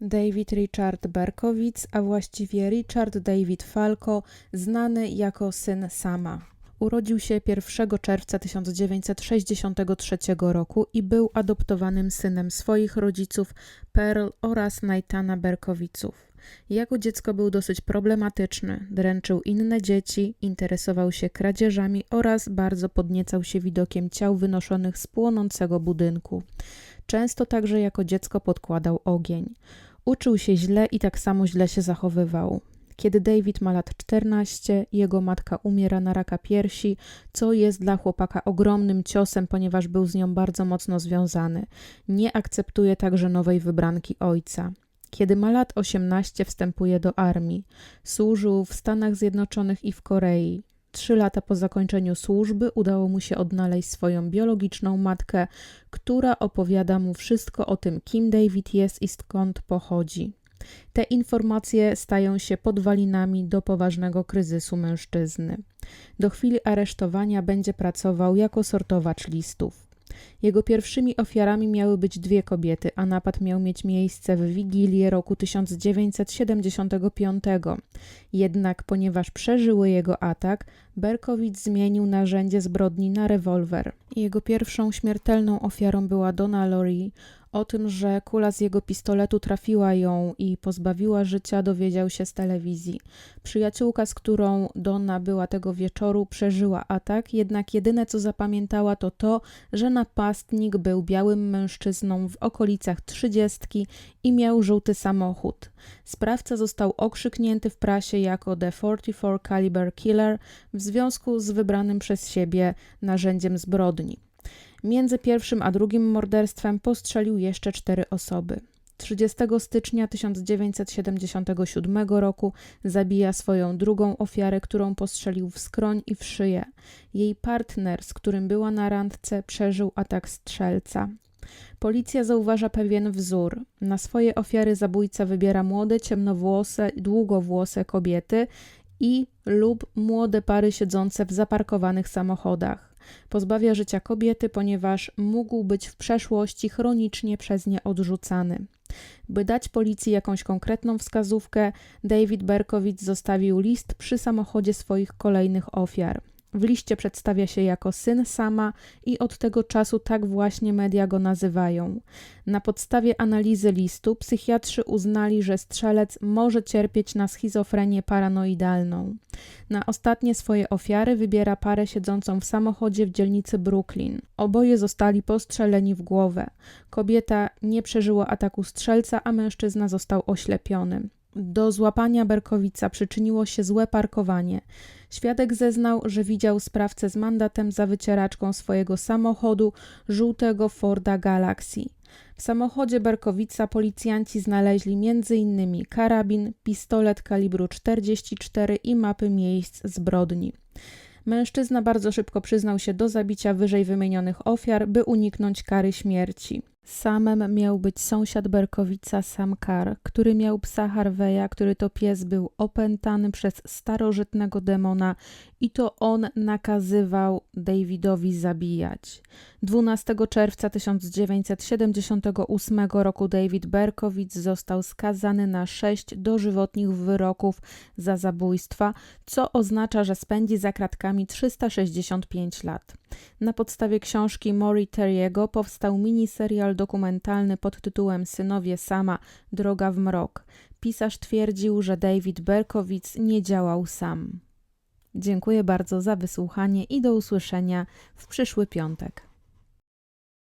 David Richard Berkowitz, a właściwie Richard David Falco, znany jako syn Sama. Urodził się 1 czerwca 1963 roku i był adoptowanym synem swoich rodziców Pearl oraz Naitana Berkowiców. Jako dziecko był dosyć problematyczny, dręczył inne dzieci, interesował się kradzieżami oraz bardzo podniecał się widokiem ciał wynoszonych z płonącego budynku. Często także jako dziecko podkładał ogień. Uczył się źle i tak samo źle się zachowywał. Kiedy David ma lat 14, jego matka umiera na raka piersi, co jest dla chłopaka ogromnym ciosem, ponieważ był z nią bardzo mocno związany. Nie akceptuje także nowej wybranki ojca. Kiedy ma lat 18, wstępuje do armii. Służył w Stanach Zjednoczonych i w Korei. Trzy lata po zakończeniu służby udało mu się odnaleźć swoją biologiczną matkę, która opowiada mu wszystko o tym, kim David jest i skąd pochodzi. Te informacje stają się podwalinami do poważnego kryzysu mężczyzny. Do chwili aresztowania będzie pracował jako sortowacz listów. Jego pierwszymi ofiarami miały być dwie kobiety, a napad miał mieć miejsce w Wigilię roku 1975. Jednak ponieważ przeżyły jego atak, Berkowicz zmienił narzędzie zbrodni na rewolwer. Jego pierwszą śmiertelną ofiarą była Donna Lori, o tym, że kula z jego pistoletu trafiła ją i pozbawiła życia, dowiedział się z telewizji. Przyjaciółka, z którą Donna była tego wieczoru, przeżyła atak, jednak jedyne co zapamiętała to to, że napastnik był białym mężczyzną w okolicach trzydziestki i miał żółty samochód. Sprawca został okrzyknięty w prasie jako The 44 Caliber Killer w związku z wybranym przez siebie narzędziem zbrodni. Między pierwszym a drugim morderstwem postrzelił jeszcze cztery osoby. 30 stycznia 1977 roku zabija swoją drugą ofiarę, którą postrzelił w skroń i w szyję. Jej partner, z którym była na randce, przeżył atak strzelca. Policja zauważa pewien wzór. Na swoje ofiary zabójca wybiera młode, ciemnowłose, długowłose kobiety i lub młode pary siedzące w zaparkowanych samochodach. Pozbawia życia kobiety, ponieważ mógł być w przeszłości chronicznie przez nie odrzucany. By dać policji jakąś konkretną wskazówkę, David Berkowitz zostawił list przy samochodzie swoich kolejnych ofiar. W liście przedstawia się jako syn sama i od tego czasu tak właśnie media go nazywają. Na podstawie analizy listu psychiatrzy uznali, że strzelec może cierpieć na schizofrenię paranoidalną. Na ostatnie swoje ofiary wybiera parę siedzącą w samochodzie w dzielnicy Brooklyn. Oboje zostali postrzeleni w głowę. Kobieta nie przeżyła ataku strzelca, a mężczyzna został oślepiony. Do złapania Berkowica przyczyniło się złe parkowanie. Świadek zeznał, że widział sprawcę z mandatem za wycieraczką swojego samochodu żółtego Forda Galaxy. W samochodzie Berkowica policjanci znaleźli m.in. karabin, pistolet kalibru 44 i mapy miejsc zbrodni. Mężczyzna bardzo szybko przyznał się do zabicia wyżej wymienionych ofiar, by uniknąć kary śmierci. Samem miał być sąsiad Berkowica Samkar, który miał psa Harveya, który to pies był opętany przez starożytnego demona i to on nakazywał Davidowi zabijać. 12 czerwca 1978 roku David Berkowicz został skazany na sześć dożywotnich wyroków za zabójstwa, co oznacza, że spędzi za kratkami 365 lat. Na podstawie książki Mori Terry'ego powstał miniserial dokumentalny pod tytułem Synowie Sama Droga w mrok. Pisarz twierdził, że David Berkowicz nie działał sam. Dziękuję bardzo za wysłuchanie i do usłyszenia w przyszły piątek.